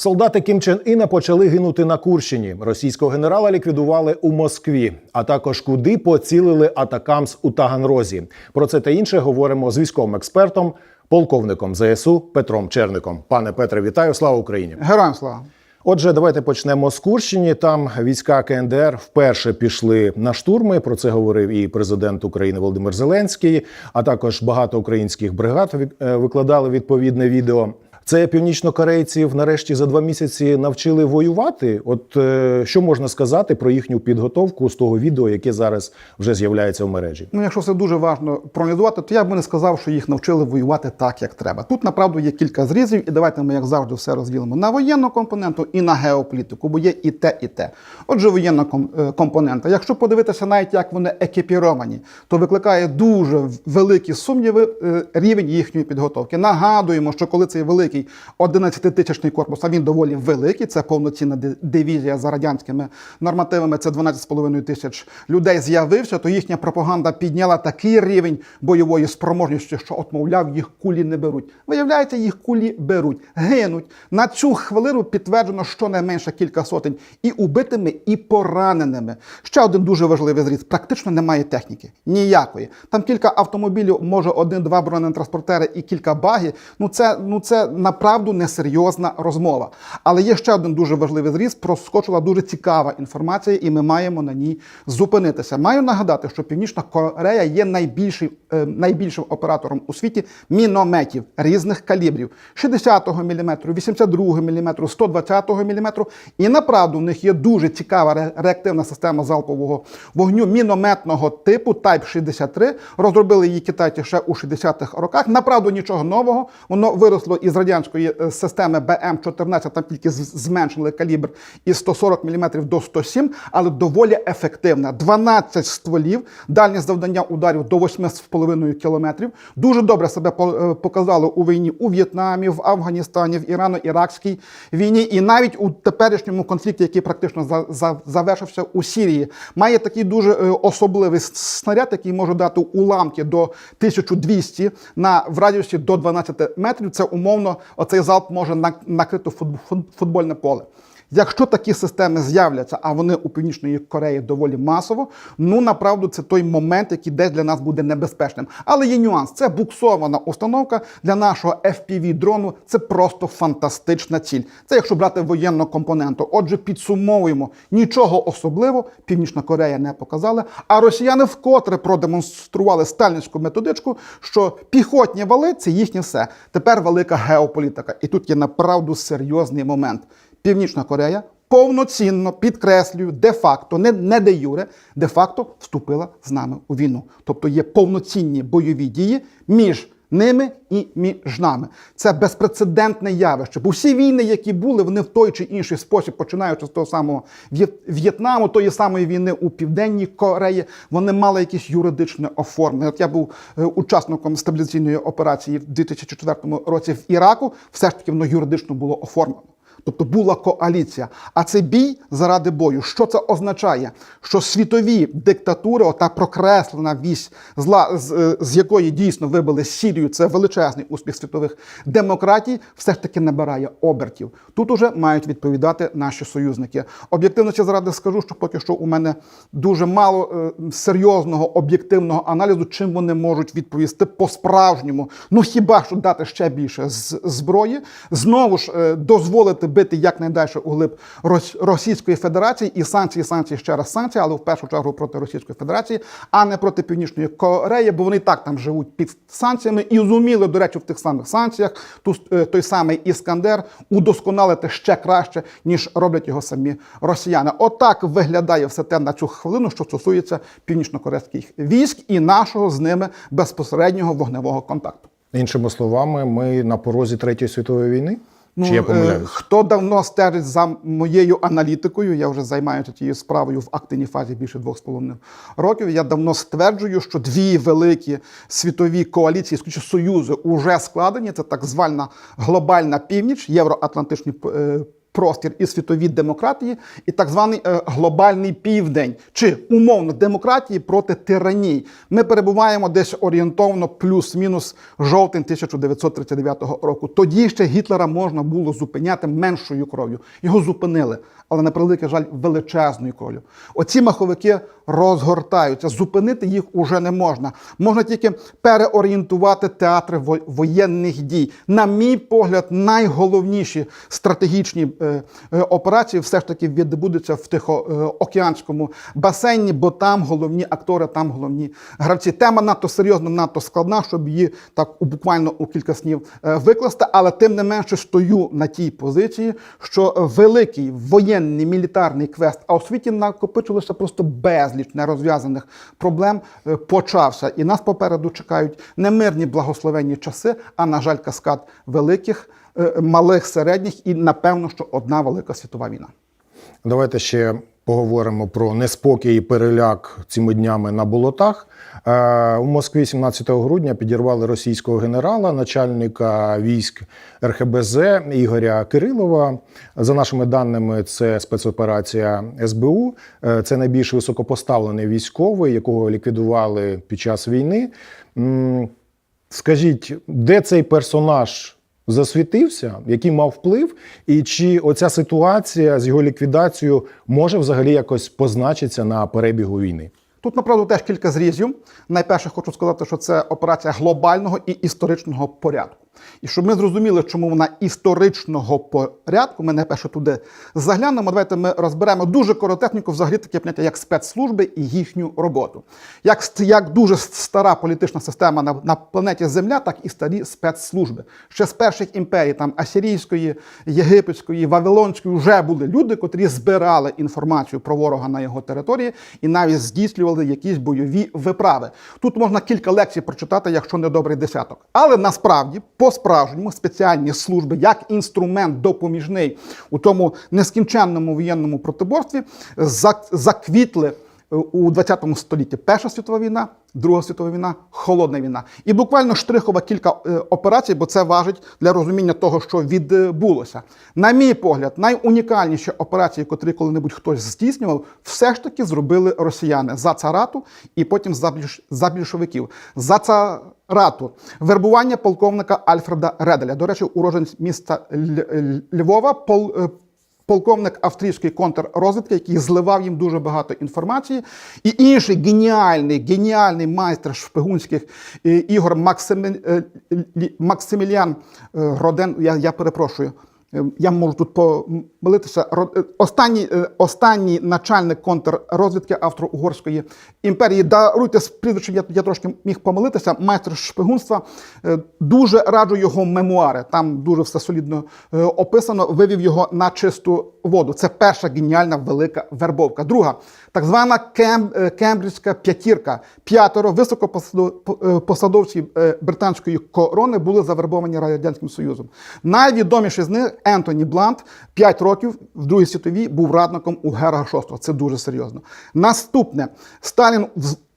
Солдати Кім Чен Іна почали гинути на Курщині. Російського генерала ліквідували у Москві, а також куди поцілили атакамс у Таганрозі. Про це та інше говоримо з військовим експертом, полковником ЗСУ Петром Черником. Пане Петре, вітаю! Слава Україні! Героям слава! Отже, давайте почнемо з Курщині. Там війська КНДР вперше пішли на штурми. Про це говорив і президент України Володимир Зеленський, а також багато українських бригад е, викладали відповідне відео. Це північнокорейців нарешті за два місяці навчили воювати. От е, що можна сказати про їхню підготовку з того відео, яке зараз вже з'являється в мережі? Ну, якщо це дуже важливо проаналізувати, то я б не сказав, що їх навчили воювати так, як треба. Тут направду є кілька зрізів, і давайте ми, як завжди, все розділимо на воєнну компоненту і на геополітику, бо є і те, і те. Отже, воєнна е, компонента. Якщо подивитися навіть як вони екіпіровані, то викликає дуже великі сумніви е, рівень їхньої підготовки. Нагадуємо, що коли цей великий 11-тисячний корпус, а він доволі великий, це повноцінна дивізія за радянськими нормативами, це 12,5 тисяч людей з'явився, то їхня пропаганда підняла такий рівень бойової спроможності, що от, мовляв, їх кулі не беруть. Виявляється, їх кулі беруть, гинуть. На цю хвилину підтверджено щонайменше кілька сотень і убитими, і пораненими. Ще один дуже важливий зріз. Практично немає техніки. Ніякої. Там кілька автомобілів, може один-два бронетранспортери і кілька багів. Ну це, ну це направду несерйозна розмова. Але є ще один дуже важливий зріз. Проскочила дуже цікава інформація, і ми маємо на ній зупинитися. Маю нагадати, що Північна Корея є найбільший, е, найбільшим оператором у світі мінометів різних калібрів: 60-го мм, 82-го мм, 120-го мм. І направду в них є дуже цікава реактивна система залпового вогню мінометного типу Type 63. Розробили її китайці ще у 60-х роках. Направду нічого нового. Воно виросло із радянської е, системи БМ-14, там тільки зменшили калібр із 140 мм до 107, але доволі ефективна. 12 стволів, дальність завдання ударів до 8,5 кілометрів. Дуже добре себе е, у війні у В'єтнамі, в Афганістані, в Ірано-Іракській війні, і навіть у теперішньому конфлікті, який практично за, за, завершився у Сірії, має такий дуже е, особливий снаряд, який може дати уламки до 1200 на в радіусі до 12 метрів. Це умовно оцей залп може накрити фут- фут- футбольне поле. Якщо такі системи з'являться, а вони у Північної Кореї доволі масово, ну направду це той момент, який десь для нас буде небезпечним. Але є нюанс: це буксована установка для нашого fpv дрону. Це просто фантастична ціль. Це якщо брати воєнну компоненту. Отже, підсумовуємо нічого особливого. Північна Корея не показала. А росіяни вкотре продемонстрували сталінську методичку, що піхотні вали це їхнє все. Тепер велика геополітика. І тут є направду серйозний момент. Північна Корея повноцінно підкреслюю, де-факто, не, не де юре, де-факто вступила з нами у війну. Тобто є повноцінні бойові дії між ними і між нами. Це безпрецедентне явище. Бо всі війни, які були, вони в той чи інший спосіб, починаючи з того самого В'єтнаму, тої самої війни у Південній Кореї, вони мали якесь юридичне оформлення. От я був е, учасником стабілізаційної операції в 2004 році в Іраку. Все ж таки воно юридично було оформлено. Тобто була коаліція. А це бій заради бою. Що це означає? Що світові диктатури, ота прокреслена вісь зла, з, е, з якої дійсно вибили Сірію, це величезний успіх світових демократій, все ж таки набирає обертів. Тут уже мають відповідати наші союзники. Об'єктивності заради скажу, що поки що у мене дуже мало е, серйозного об'єктивного аналізу, чим вони можуть відповісти по-справжньому. Ну хіба що дати ще більше зброї, знову ж е, дозволити бити якнайдальше у глиб Рос- Російської Федерації і санкції, санкції ще раз санкції, але в першу чергу проти Російської Федерації, а не проти Північної Кореї, бо вони так там живуть під санкціями і зуміли, до речі, в тих самих санкціях ту, е, той самий Іскандер удосконалити ще краще, ніж роблять його самі росіяни. Отак виглядає все те на цю хвилину, що стосується північно-корейських військ і нашого з ними безпосереднього вогневого контакту. Іншими словами, ми на порозі третьої світової війни. Чи я е, помиляюсь? хто давно стежить за моєю аналітикою, я вже займаюся тією справою в активній фазі більше двох з половиною років. Я давно стверджую, що дві великі світові коаліції, скажімо, союзи, уже складені. Це так звана глобальна північ, євроатлантичні е, простір і світові демократії, і так званий е, глобальний південь, чи умовно демократії проти тиранії. Ми перебуваємо десь орієнтовно плюс-мінус жовтень 1939 року. Тоді ще Гітлера можна було зупиняти меншою кров'ю. Його зупинили, але на превеликий жаль, величезною кров'ю. Оці маховики розгортаються. Зупинити їх уже не можна. Можна тільки переорієнтувати театри воєнних дій. На мій погляд, найголовніші стратегічні е, е, операції все ж таки відбудуться в Тихоокеанському басейні, бо там головні актори, там головні гравці. Тема надто серйозна, надто складна, щоб її так буквально у кілька снів е, викласти. Але тим не менше стою на тій позиції, що е, великий воєнний мілітарний квест, а у світі накопичилося просто безліч нерозв'язаних проблем. е, Почався, і нас попереду чекають не мирні благословенні часи, а на жаль, каскад великих, е, малих, середніх і напевно, що одна велика світова війна. Давайте ще поговоримо про неспокій і переляк цими днями на болотах. Е, У Москві 17 грудня підірвали російського генерала, начальника військ РХБЗ Ігоря Кирилова. За нашими даними, це спецоперація СБУ. Е, Це найбільш високопоставлений військовий, якого ліквідували під час війни. Скажіть, де цей персонаж засвітився, який мав вплив, і чи оця ситуація з його ліквідацією може взагалі якось позначитися на перебігу війни? Тут, направду, теж кілька зрізів. Найперше хочу сказати, що це операція глобального і історичного порядку. І щоб ми зрозуміли, чому вона історичного порядку, ми найперше туди заглянемо. Давайте ми розберемо дуже коротенько взагалі таке поняття, як спецслужби і їхню роботу. Як, як дуже стара політична система на, на планеті Земля, так і старі спецслужби. Ще з перших імперій, там Асирійської, Єгипетської, Вавилонської, вже були люди, котрі збирали інформацію про ворога на його території і навіть здійснювали якісь бойові виправи. Тут можна кілька лекцій прочитати, якщо не добрий десяток. Але насправді, по-справжньому, спеціальні служби, як інструмент допоміжний у тому нескінченному воєнному протиборстві, зак- заквітли у 20 столітті Перша світова війна, Друга світова війна, холодна війна. І буквально штрихова кілька е, операцій, бо це важить для розуміння того, що відбулося. На мій погляд, найунікальніші операції, котрі коли-небудь хтось здійснював, все ж таки зробили росіяни за царату і потім за, більш, за більшовиків. За царату вербування полковника Альфреда Ределя. До речі, уроженець міста Львова. Пол, е, полковник австрійської контррозвідки, який зливав їм дуже багато інформації, і інший геніальний, геніальний майстер шпигунських е, ігор Максимі... е, Максиміліан е, Роден. Я, я перепрошую. Е, Я можу тут помилитися. Е, Останній, е, останній начальник контррозвідки Австро-Угорської імперії. Даруйте з прізвищем, я, я трошки міг помилитися. Майстер шпигунства. Е, Дуже раджу його мемуари. Там дуже все солідно описано. Вивів його на чисту воду. Це перша геніальна велика вербовка. Друга так звана кем, кембриджська п'ятірка. П'ятеро високопосадовців е, британської корони були завербовані радянським союзом. Найвідоміший з них Ентоні Блант, 5 років в Другій світовій був радником у Герга VI. Це дуже серйозно. Наступне Сталін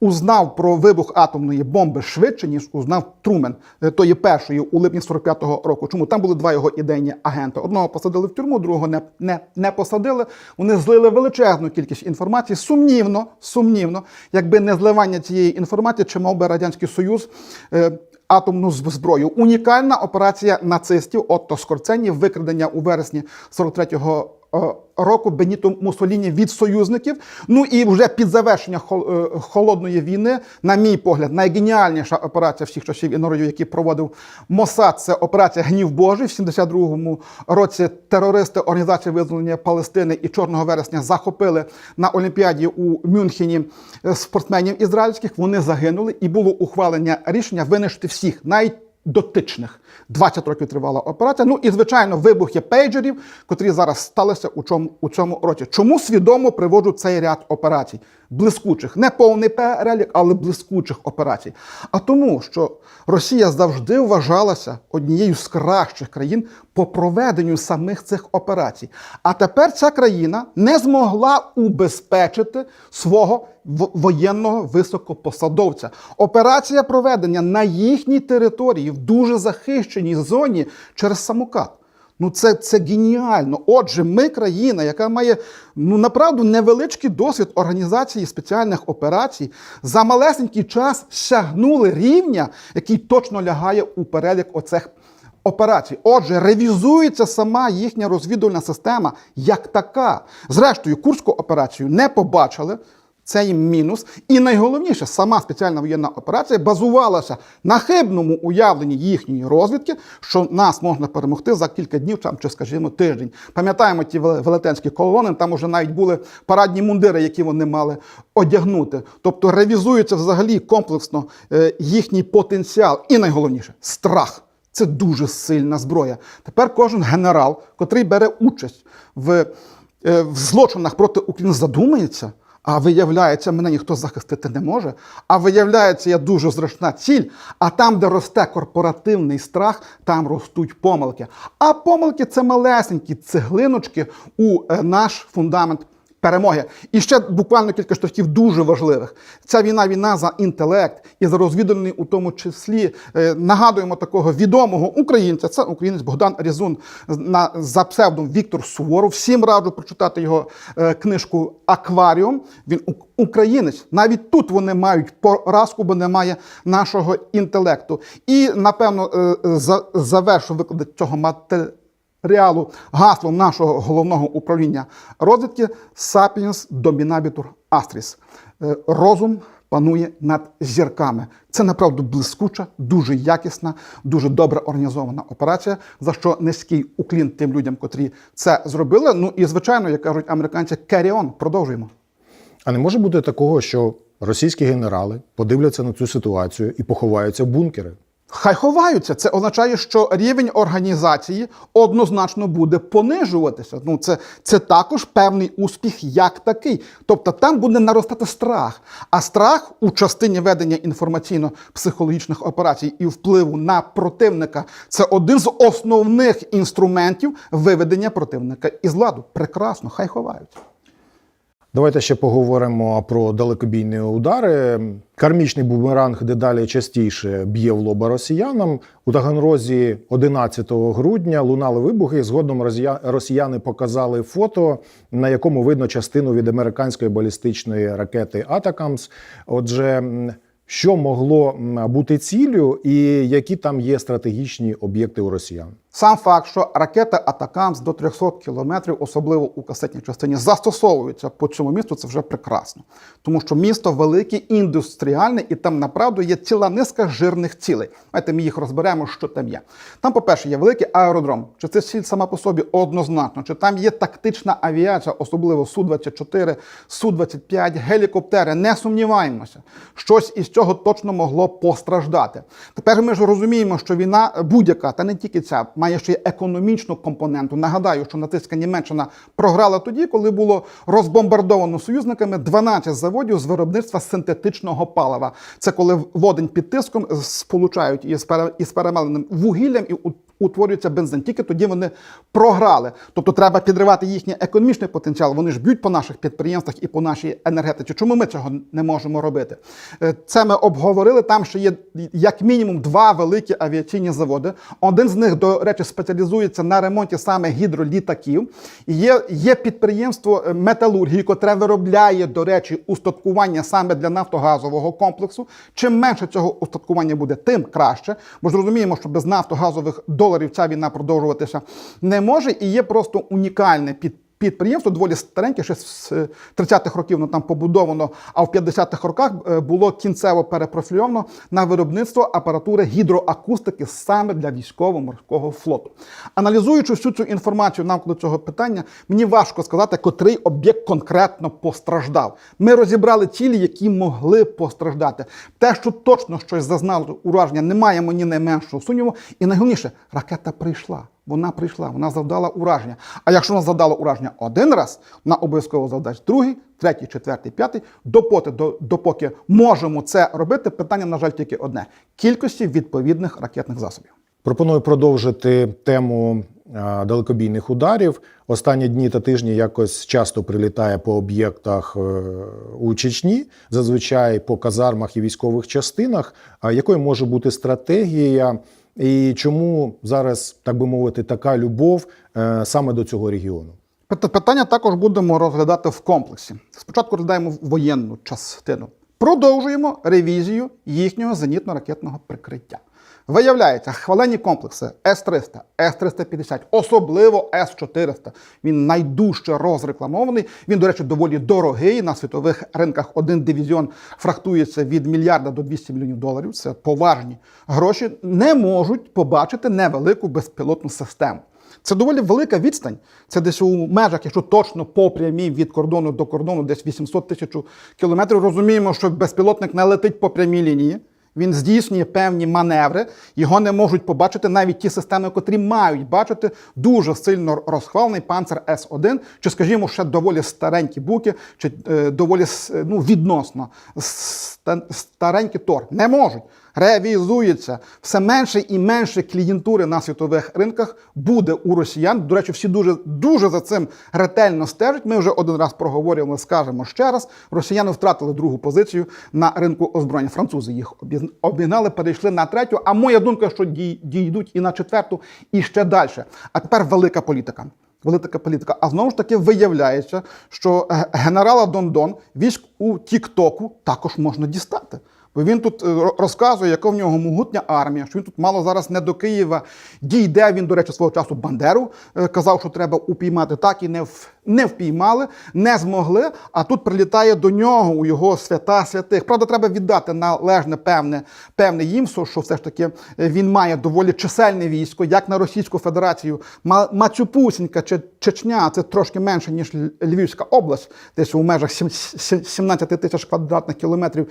узнав про вибух атомної бомби швидше, ніж узнав Трумен, е, тої першої у липні 45-го року. Чому там були два його ідейні агенти? Одного посадили в тюрму, другого не, не, не посадили. Вони злили величезну кількість інформації. Сумнівно, сумнівно, якби не зливання цієї інформації, чи мав би радянський союз. Атомну зброю. Унікальна операція нацистів Отто Скорцені, викрадення у вересні 43-го е, року Беніто Муссоліні від союзників. Ну і вже під завершення е, холодної війни, на мій погляд, найгеніальніша операція всіх часів і народів, які проводив Мосад, це операція Гнів Божий. В 72-му році терористи Організації визволення Палестини і Чорного вересня захопили на Олімпіаді у Мюнхені е, спортсменів ізраїльських. Вони загинули, і було ухвалення рішення винищити всіх, навіть дотичних. 20 років тривала операція. Ну і звичайно, вибухи пейджерів, котрі зараз сталися у цьому, у цьому році. Чому свідомо приводжу цей ряд операцій? Блискучих, не повний перелік, але блискучих операцій. А тому, що Росія завжди вважалася однією з кращих країн по проведенню самих цих операцій. А тепер ця країна не змогла убезпечити свого воєнного високопосадовця. Операція проведення на їхній території в дуже захищеній зоні через самокат. Ну, це, це геніально. Отже, ми країна, яка має ну направду невеличкий досвід організації спеціальних операцій, за малесенький час сягнули рівня, який точно лягає у перелік оцих операцій. Отже, ревізується сама їхня розвідувальна система як така. Зрештою, курську операцію не побачили. Це їм мінус. І найголовніше, сама спеціальна воєнна операція базувалася на хибному уявленні їхньої розвідки, що нас можна перемогти за кілька днів там, чи, скажімо, тиждень. Пам'ятаємо ті велетенські колони, там уже навіть були парадні мундири, які вони мали одягнути. Тобто ревізується взагалі комплексно е, їхній потенціал. І найголовніше страх. Це дуже сильна зброя. Тепер кожен генерал, котрий бере участь в, е, в злочинах проти України, задумається. А виявляється, мене ніхто захистити не може. А виявляється, я дуже зручна ціль. А там, де росте корпоративний страх, там ростуть помилки. А помилки це малесенькі цеглиночки у е, наш фундамент перемоги. І ще буквально кілька штрихів дуже важливих. Ця війна війна за інтелект і за розвідуваний у тому числі е, нагадуємо такого відомого українця. Це українець Богдан Різун на за псевдом Віктор Суворов. Всім раджу прочитати його е, книжку Акваріум. Він українець. Навіть тут вони мають поразку, бо немає нашого інтелекту. І напевно е, за, завершу виклади цього матеріалу реалу гаслом нашого головного управління розвідки Sapiens Dominabitur Astris. Розум панує над зірками. Це направду блискуча, дуже якісна, дуже добре організована операція. За що низький уклін тим людям, котрі це зробили. Ну і звичайно, як кажуть американці, carry on. продовжуємо. А не може бути такого, що російські генерали подивляться на цю ситуацію і поховаються в бункери. Хай ховаються. Це означає, що рівень організації однозначно буде понижуватися. Ну, це, це також певний успіх як такий. Тобто там буде наростати страх. А страх у частині ведення інформаційно-психологічних операцій і впливу на противника це один з основних інструментів виведення противника із ладу. Прекрасно, хай ховаються. Давайте ще поговоримо про далекобійні удари. Кармічний бумеранг дедалі частіше б'є в лоба росіянам. У Таганрозі 11 грудня лунали вибухи. Згодом росіяни показали фото, на якому видно частину від американської балістичної ракети Атакамс. Отже, що могло бути ціллю, і які там є стратегічні об'єкти у росіян? Сам факт, що ракета Атакамс до 300 кілометрів, особливо у касетній частині, застосовується по цьому місту, це вже прекрасно. Тому що місто велике, індустріальне, і там направду є ціла низка жирних цілей. Давайте ми їх розберемо, що там є. Там, по-перше, є великий аеродром. Чи це ціль сама по собі однозначно? Чи там є тактична авіація, особливо Су-24, Су-25, гелікоптери? Не сумніваємося. Щось із цього точно могло постраждати. Тепер ми ж розуміємо, що війна будь-яка, та не тільки ця, має ще й економічну компоненту. Нагадаю, що нацистська Німеччина програла тоді, коли було розбомбардовано союзниками 12 заводів з виробництва синтетичного палива. Це коли водень під тиском сполучають із, пере, із перемеленим вугіллям і утворюється бензин. Тільки тоді вони програли. Тобто треба підривати їхній економічний потенціал. Вони ж б'ють по наших підприємствах і по нашій енергетиці. Чому ми цього не можемо робити? Е, Це ми обговорили. Там ще є як мінімум два великі авіаційні заводи. Один з них, до речі, спеціалізується на ремонті саме гідролітаків. Є, є підприємство е, металургії, котре виробляє, до речі, устаткування саме для нафтогазового комплексу. Чим менше цього устаткування буде, тим краще. Бо ж розуміємо, що без нафтогазових доларів ця війна продовжуватися не може. І є просто унікальне під. Підприємство доволі стареньке, ще з е, 30-х років воно там побудовано, а в 50-х роках е, було кінцево перепрофільовано на виробництво апаратури гідроакустики саме для військово-морського флоту. Аналізуючи всю цю інформацію навколо цього питання, мені важко сказати, котрий об'єкт конкретно постраждав. Ми розібрали цілі, які могли постраждати. Те, що точно щось зазнало ураження, не маємо ні найменшого сумніву. І найголовніше, ракета прийшла. Вона прийшла, вона завдала ураження. А якщо вона завдала ураження один раз, вона обов'язково завдасть другий, третій, четвертий, п'ятий. Допоки, до, допоки можемо це робити, питання, на жаль, тільки одне: кількості відповідних ракетних засобів. Пропоную продовжити тему далекобійних ударів. Останні дні та тижні якось часто прилітає по об'єктах е, у Чечні, зазвичай по казармах і військових частинах. Якою може бути стратегія І чому зараз, так би мовити, така любов е, саме до цього регіону? Питання також будемо розглядати в комплексі. Спочатку розглядаємо воєнну частину. Продовжуємо ревізію їхнього зенітно-ракетного прикриття. Виявляється, хвалені комплекси С-300, С-350, особливо С-400. Він найдужче розрекламований. Він, до речі, доволі дорогий. На світових ринках один дивізіон фрахтується від мільярда до 200 мільйонів доларів. Це поважні гроші. Не можуть побачити невелику безпілотну систему. Це доволі велика відстань. Це десь у межах, якщо точно по прямій від кордону до кордону, десь 800 тисяч кілометрів. Розуміємо, що безпілотник не летить по прямій лінії. Він здійснює певні маневри, його не можуть побачити навіть ті системи, котрі мають бачити дуже сильно розхвалений панцер С-1, чи, скажімо, ще доволі старенькі буки, чи е, доволі ну, відносно старенький Тор. Не можуть. Ревізується все менше і менше клієнтури на світових ринках буде у росіян. До речі, всі дуже дуже за цим ретельно стежать. Ми вже один раз проговорювали, скажемо ще раз. Росіяни втратили другу позицію на ринку озброєння. Французи їх обігнали, перейшли на третю. А моя думка, що дій- дійдуть і на четверту, і ще далі. А тепер велика політика. Велика політика. А знову ж таки виявляється, що е, генерала Дондон військ у Тіктоку також можна дістати. Бо він тут е, розказує, яка в нього могутня армія, що він тут мало зараз не до Києва дійде. Він, до речі, свого часу Бандеру е, казав, що треба упіймати так і не в. Не впіймали, не змогли. А тут прилітає до нього у його свята святих. Правда, треба віддати належне певне певне їм, що все ж таки е, він має доволі чисельне військо, як на Російську Федерацію. Ма- Мачупусінька чи Чечня це трошки менше ніж Львівська область, десь у межах сім- сім- 17 тисяч квадратних кілометрів,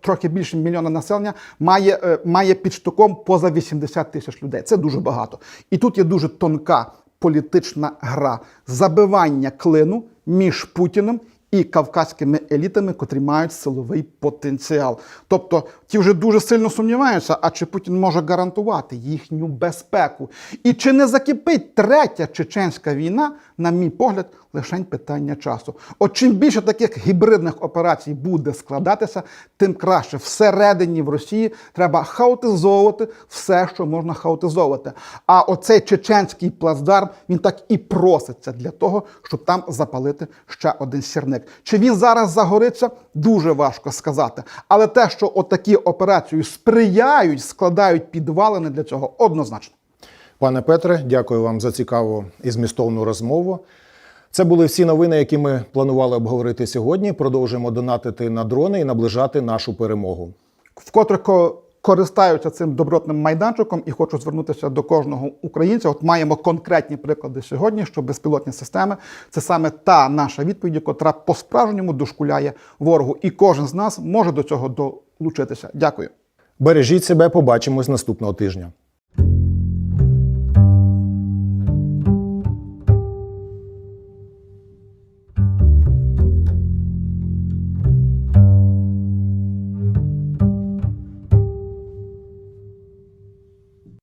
трохи більше мільйона населення, має, е, має під штуком поза 80 тисяч людей. Це дуже багато. І тут є дуже тонка політична гра забивання клину між Путіним і кавказькими елітами, котрі мають силовий потенціал. Тобто ті вже дуже сильно сумніваються, а чи Путін може гарантувати їхню безпеку? І чи не закипить третя чеченська війна, на мій погляд, лише питання часу. От чим більше таких гібридних операцій буде складатися, тим краще. Всередині в Росії треба хаотизовувати все, що можна хаотизовувати. А оцей чеченський плацдарм він так і проситься для того, щоб там запалити ще один сірник. Чи він зараз загориться, дуже важко сказати. Але те, що отакі операції сприяють, складають підвалини для цього, однозначно. Пане Петре, дякую вам за цікаву і змістовну розмову. Це були всі новини, які ми планували обговорити сьогодні. Продовжуємо донатити на дрони і наближати нашу перемогу. вкотре ко- користаються цим добротним майданчиком і хочу звернутися до кожного українця. От маємо конкретні приклади сьогодні, що безпілотні системи це саме та наша відповідь, котра по-справжньому дошкуляє ворогу. І кожен з нас може до цього долучитися. Дякую. Бережіть себе, побачимось наступного тижня.